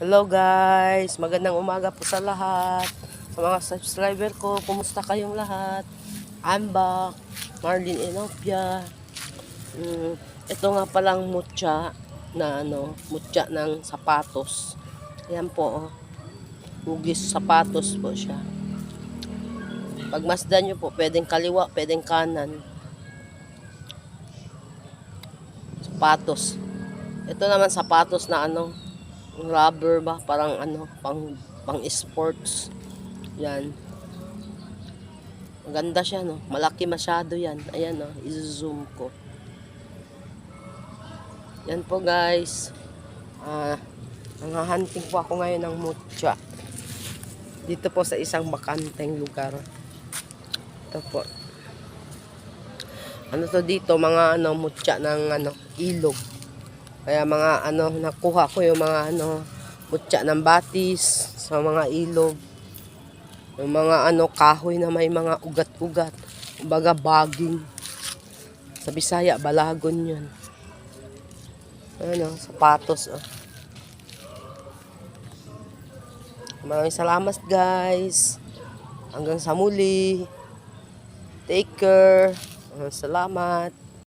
Hello guys, magandang umaga po sa lahat. Sa mga subscriber ko, kumusta kayong lahat? I'm back, Marlene Enopia. Mm, ito nga palang mutya na ano, mutya ng sapatos. Ayan po, oh. Hugis sapatos po siya. Pag masdan nyo po, pwedeng kaliwa, pwedeng kanan. Sapatos. Ito naman sapatos na ano, rubber ba? Parang ano, pang, pang sports. Yan. Maganda siya, no? Malaki masyado yan. Ayan, no? I-zoom ko. Yan po, guys. Ah, nanghahunting po ako ngayon ng mutya. Dito po sa isang bakanteng lugar. Ito po. Ano to dito? Mga ano, mutya ng ano, ilog. Kaya mga ano, nakuha ko yung mga ano, mutya ng batis sa mga ilog. Yung mga ano, kahoy na may mga ugat-ugat. Kumbaga baging. Sa Bisaya, balagon yun. Ano, sapatos. Oh. Maraming salamat guys. Hanggang sa muli. Take care. Salamat.